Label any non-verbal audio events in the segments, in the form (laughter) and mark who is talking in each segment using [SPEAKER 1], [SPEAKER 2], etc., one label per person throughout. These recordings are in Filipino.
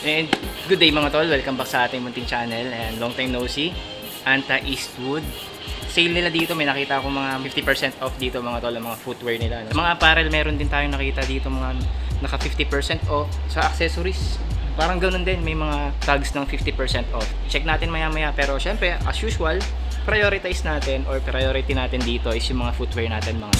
[SPEAKER 1] And good day mga tol, welcome back sa ating munting channel and long time no see. Anta Eastwood. Sale nila dito, may nakita ako mga 50% off dito mga tol, ang mga footwear nila. no? Mga apparel, meron din tayong nakita dito mga naka 50% off sa accessories. Parang ganun din, may mga tags ng 50% off. Check natin maya maya, pero syempre, as usual, prioritize natin or priority natin dito is yung mga footwear natin mga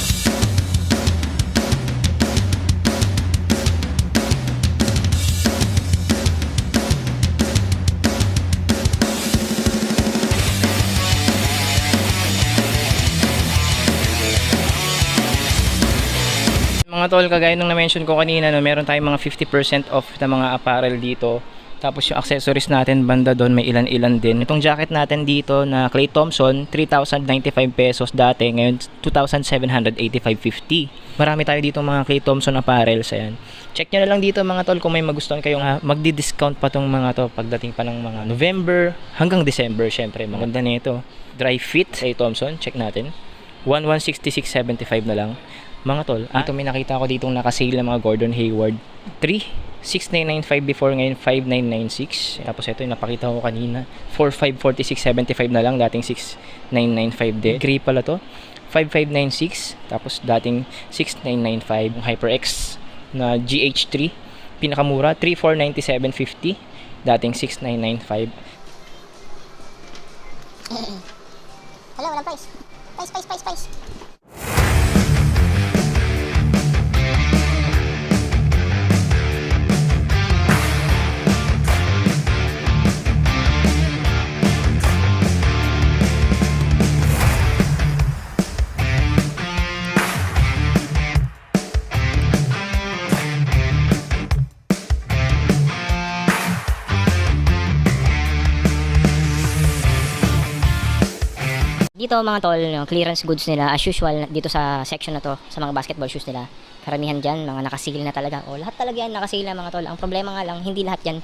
[SPEAKER 1] Mga tol, kagaya nung na-mention ko kanina, no, meron tayong mga 50% off na mga apparel dito. Tapos yung accessories natin, banda doon, may ilan-ilan din. Itong jacket natin dito na Clay Thompson, 3,095 pesos dati. Ngayon, 2,785.50. Marami tayo dito mga Clay Thompson apparels. Ayan. Check nyo na lang dito mga tol kung may magustuhan kayong ah, magdi-discount pa tong mga to pagdating pa ng mga November hanggang December syempre. Maganda nito. Dry fit Clay Thompson, check natin. 1166.75 na lang. Mga tol, ah, ito may nakita ko ditong nakasale na mga Gordon Hayward. 3, 6995 before ngayon 5996. Tapos ito yung napakita ko kanina. 4546.75 na lang, dating 6995 din. Gray pala to. 5596, tapos dating 6995. Yung HyperX na GH3, pinakamura, 3497.50, dating 6995. (coughs)
[SPEAKER 2] Hello, walang price. Price, price, price, price. Dito mga tol, yung clearance goods nila as usual dito sa section na to, sa mga basketball shoes nila. Karamihan dyan, mga nakasil na talaga. O lahat talaga yan nakasil na mga tol. Ang problema nga lang, hindi lahat yan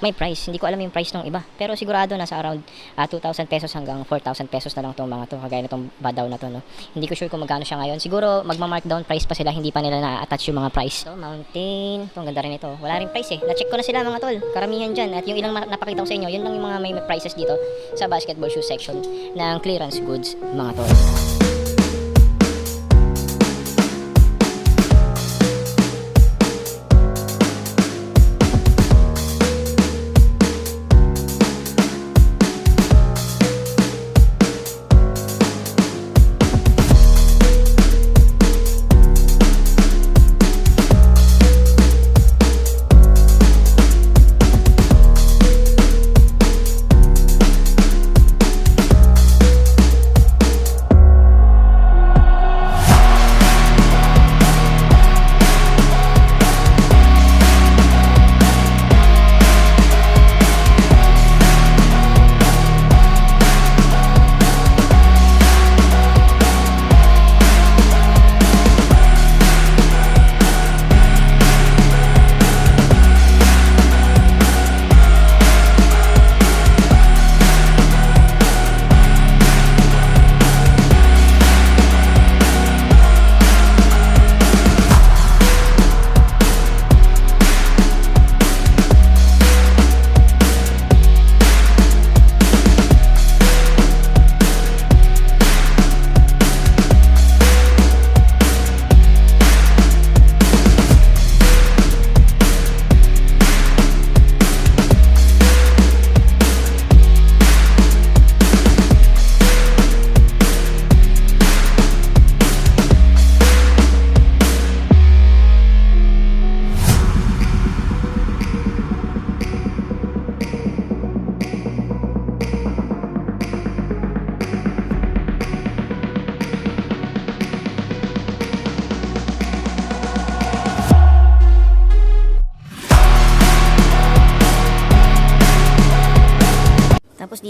[SPEAKER 2] may price. Hindi ko alam yung price ng iba. Pero sigurado nasa around ah, 2,000 pesos hanggang 4,000 pesos na lang itong mga to. Kagaya na itong badaw na to. No? Hindi ko sure kung magkano siya ngayon. Siguro magma-markdown price pa sila. Hindi pa nila na-attach yung mga price. So, mountain. Ito, ang ganda rin ito. Wala rin price eh. Na-check ko na sila mga tol. Karamihan dyan. At yung ilang napakita ko sa inyo, yun lang yung mga may prices dito sa basketball shoe section ng clearance goods mga tol.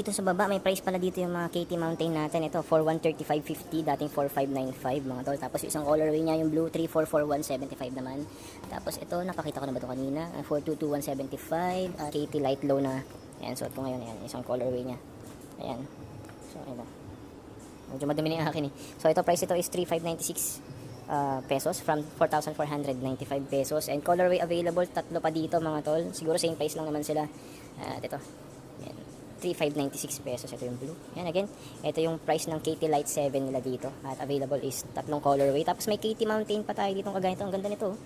[SPEAKER 2] Dito sa baba, may price pala dito yung mga KT Mountain natin. Ito, for 135.50, dating 4595 mga tol. Tapos isang colorway niya, yung blue, 344175 naman. Tapos ito, napakita ko na ba ito kanina? Ah, 422175, uh, KT light low na. Ayan, suot ko ngayon. Ayan, isang colorway niya. Ayan. So, ito. Medyo madumi na yung akin eh. So, ito, price ito is 3596. ah, pesos from 4,495 pesos. And colorway available, tatlo pa dito mga tol. Siguro same price lang naman sila. At ito, yan, 3,596 pesos. Ito yung blue. Yan again, ito yung price ng KT Light 7 nila dito. At available is tatlong colorway. Tapos may KT Mountain pa tayo dito. Kagaya ito, ang ganda nito. oh.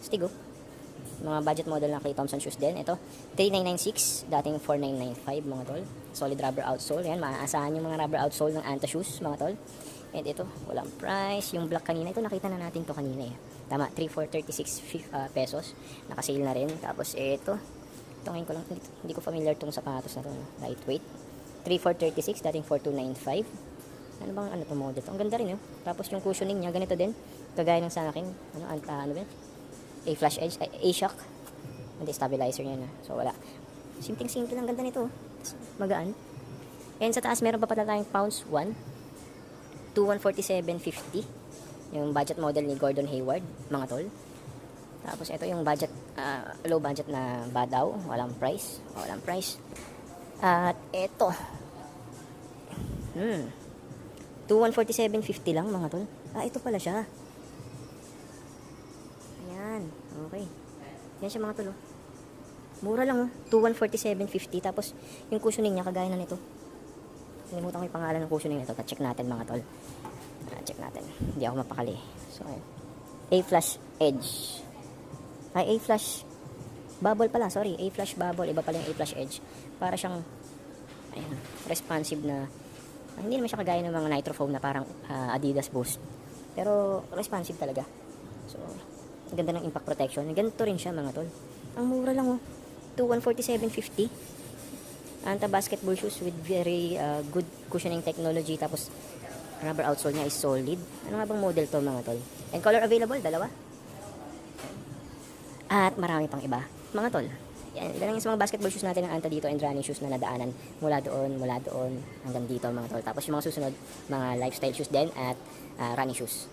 [SPEAKER 2] Stigo. Mga budget model ng Clay Thompson shoes din. Ito, 3996, dating 4995 mga tol. Solid rubber outsole. Yan, maaasahan yung mga rubber outsole ng Anta shoes mga tol. And ito, walang price. Yung black kanina, ito nakita na natin to kanina eh. Tama, 3436 fif- ah, pesos. Nakasale na rin. Tapos ito, ito ngayon ko lang, hindi, ko familiar tong sapatos na to. no? Lightweight. 3436, dating 4295. Ano bang ano to model to? Ang ganda rin yun. Tapos yung cushioning niya, ganito din. Kagaya ng sa akin. Ano, anta, ano ba yun? A-flash edge, ay, A-shock. Hindi, stabilizer niya na. So, wala. Simpleng-simple lang ganda nito. oh. Magaan. And sa taas, meron pa pala tayong pounds 1. 2147.50. Yung budget model ni Gordon Hayward, mga tol. Tapos ito yung budget, ah, low budget na badaw. Walang price. Walang price. At ito. Hmm. 2147.50 lang mga tol. Ah, ito pala siya. Ayan. Okay. Yan siya mga tol. oh. Mura lang oh. 2147.50 tapos yung cushioning niya kagaya na nito. Nalimutan ko yung pangalan ng cushioning nito. Ta-check natin mga tol. Ah, check natin. Hindi ako mapakali. So, ayan. A-flash edge. Ay, A-flash bubble pala. Sorry, A-flash bubble. Iba pala yung A-flash edge. Para siyang ayan, responsive na ah, hindi naman siya kagaya ng mga nitro foam na parang ah, Adidas Boost. Pero responsive talaga. So, ang ganda ng impact protection. Ganito rin siya mga tol. Ang mura lang oh. 2147.50. Anta basketball shoes with very uh, good cushioning technology tapos rubber outsole niya is solid. Ano nga bang model to mga tol? And color available, dalawa. At marami pang iba. Mga tol, yan, ilan lang yung mga basketball shoes natin ng Anta dito and running shoes na nadaanan mula doon, mula doon, hanggang dito mga tol. Tapos yung mga susunod, mga lifestyle shoes din at ah, running shoes.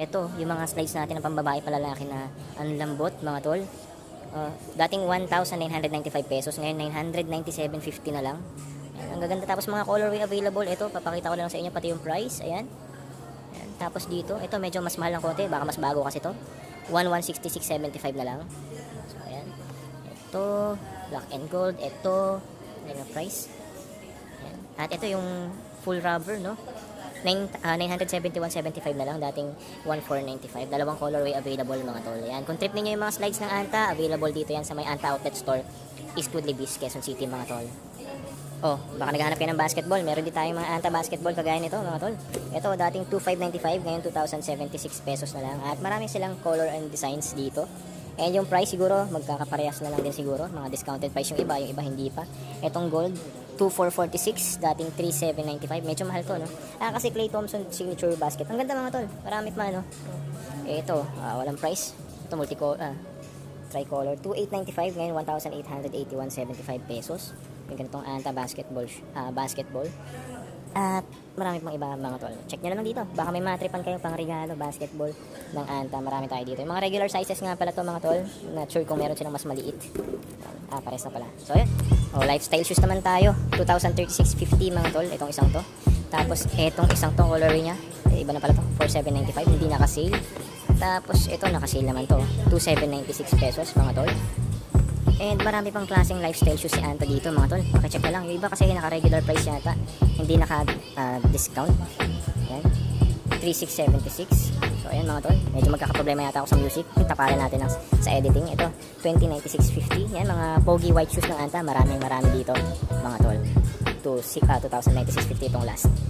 [SPEAKER 2] Ito, yung mga slides natin ng pambabae palalaki na ang lambot, mga tol. Uh, dating 1,995 pesos, ngayon 997.50 na lang. Ayan, ang gaganda. Tapos mga colorway available, ito, papakita ko lang sa inyo pati yung price. Ayan. Ayan. Tapos dito, ito medyo mas mahal ng konti, baka mas bago kasi to. 1,166.75 na lang. So, ayan. Ito, black and gold. Ito, ayan ang price. Ayan. At ito yung full rubber, no? Nine, ah, 971.75 na lang, dating 1495. Dalawang colorway available mga tol. Yan. Kung trip ninyo yung mga slides ng Anta, available dito yan sa may Anta Outlet Store, Eastwood Libis, Quezon City mga tol. Oh, baka naghahanap kayo ng basketball. Meron din tayong mga Anta basketball kagaya nito mga tol. Ito, dating 2,595, ngayon 2,076 pesos na lang. At marami silang color and designs dito. And yung price siguro, magkakaparehas na lang din siguro. Mga discounted price yung iba, yung iba hindi pa. Etong gold, 2,446, dating 3,795. Medyo mahal to, no? Ah, kasi Clay Thompson signature basket. Ang ganda mga tol. Marami pa, no? Ito, ah, walang price. Ito, multicolor, ah, tricolor. 2,895, ngayon 1,881.75 pesos. Yung ganitong Anta basketball, ah, basketball. At marami pang iba mga tol. Check nyo na lang dito. Baka may matripan kayo pang regalo, basketball ng Anta. Marami tayo dito. Yung mga regular sizes nga pala to mga tol. Not sure kung meron silang mas maliit. Ah, pares na pala. So, yun. Oh, lifestyle shoes naman tayo. 2,036.50 mga tol. Itong isang to. Tapos, etong isang to colorway niya. Eh, iba na pala to. 4,795. Hindi naka-sale. Tapos ito nakasale naman to. 2,796 pesos mga tol. And marami pang klaseng lifestyle shoes si Anta dito mga tol. Pakicheck na lang. Yung iba kasi naka-regular price yata. Hindi naka-discount. Yan. 3676. So ayan mga tol. Medyo magkakaproblema yata ako sa music. Tapalan natin ng, sa editing. Ito 209650. Yan mga pogi white shoes ng Anta. Maraming marami dito mga tol. To, ah, 209650 itong last.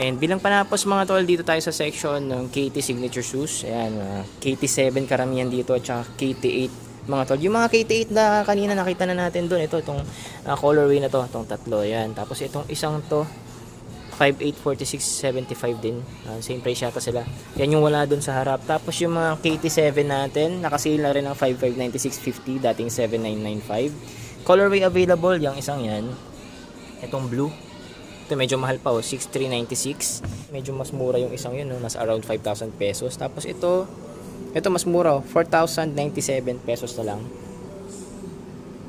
[SPEAKER 1] And bilang panapos mga tol, dito tayo sa section ng KT Signature Shoes. Ayan, mga KT7 karamihan dito at saka KT8 mga tol. Yung mga KT8 na kanina nakita na natin doon, ito, itong ah, colorway na to, itong tatlo. Ayan. Tapos itong isang to, 5846.75 din. Ah, same price yata sila. Yan yung wala doon sa harap. Tapos yung mga KT7 natin, nakasale na rin ng 5596.50, dating 7995. Colorway available, yung isang yan. Itong blue. Ito medyo mahal pa oh, 6396. Medyo mas mura yung isang yun, no? nasa around 5,000 pesos. Tapos ito, ito mas mura oh, 4,097 pesos na lang.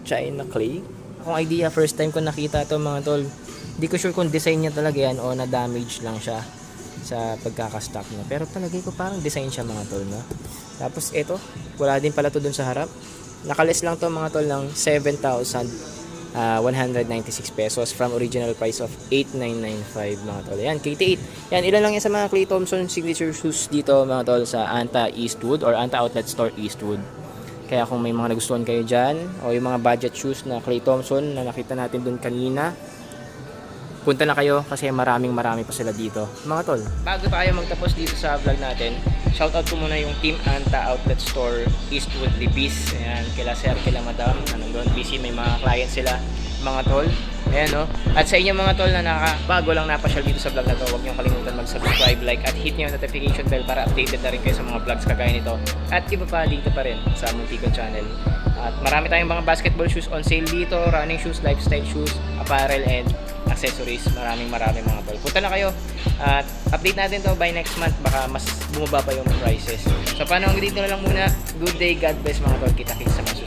[SPEAKER 1] China clay. Akong idea, first time ko nakita to mga tol. Hindi ko sure kung design niya talaga yan o na-damage lang siya sa pagkakastock niya. Pero palagay ko parang design siya mga tol, no? Tapos ito, wala din pala to dun sa harap. Nakalis lang to mga tol ng 7,000 ah, 196 pesos from original price of 8,995 mga tol. Yan, KT8. Yan, ilan lang yan sa mga Clay Thompson signature shoes dito mga tol sa Anta Eastwood or Anta Outlet Store Eastwood. Kaya kung may mga nagustuhan kayo dyan o yung mga budget shoes na Clay Thompson na nakita natin dun kanina, punta na kayo kasi maraming marami pa sila dito. Mga tol, bago tayo magtapos dito sa vlog natin, shoutout ko muna yung Team Anta Outlet Store Eastwood Libis. Ayan, kila sir, kila madam, nandun busy, may mga client sila, mga tol. Ayan no. At sa inyo mga tol na nakabago lang napasyal dito sa vlog na to, huwag niyo kalimutan mag-subscribe, like at hit niyo yung notification bell para updated na rin kayo sa mga vlogs kagaya nito. At iba pa dito pa rin sa Muntico Channel. At marami tayong mga basketball shoes on sale dito, running shoes, lifestyle shoes, apparel, and accessories. Maraming maraming mga tol. Punta na kayo at update natin to by next month. Baka mas bumaba pa yung prices. So paano hanggang dito na lang muna. Good day, God bless mga tol. Kita-kits sa mga.